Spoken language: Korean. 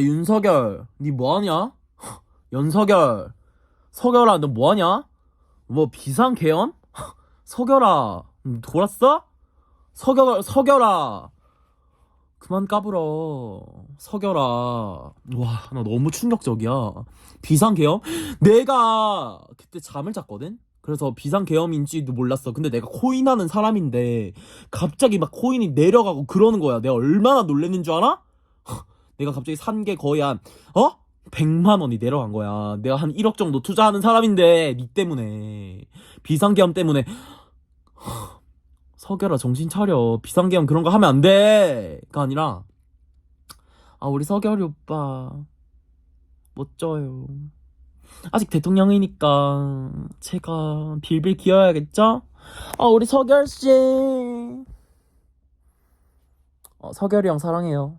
윤석열, 니 뭐하냐? 연석열, 석열아, 너 뭐하냐? 뭐 비상계엄? 석열아, 음, 돌았어? 석열, 석열아, 그만 까불어. 석열아, 와, 나 너무 충격적이야. 비상계엄? 내가 그때 잠을 잤거든? 그래서 비상 계엄인지도 몰랐어. 근데 내가 코인하는 사람인데 갑자기 막 코인이 내려가고 그러는 거야. 내가 얼마나 놀랬는 줄 알아? 내가 갑자기 산 게 거의 한 어? 100만 원이 내려간 거야. 내가 한 1억 정도 투자하는 사람인데 니 때문에 비상계엄 때문에 석열아 정신 차려. 비상계엄 그런 거 하면 안 돼.가 아니라 아 우리 석열이 오빠 멋져요. 아직 대통령이니까 제가 빌빌 기어야겠죠? 아 우리 석열 씨. 어, 석열이 형 사랑해요.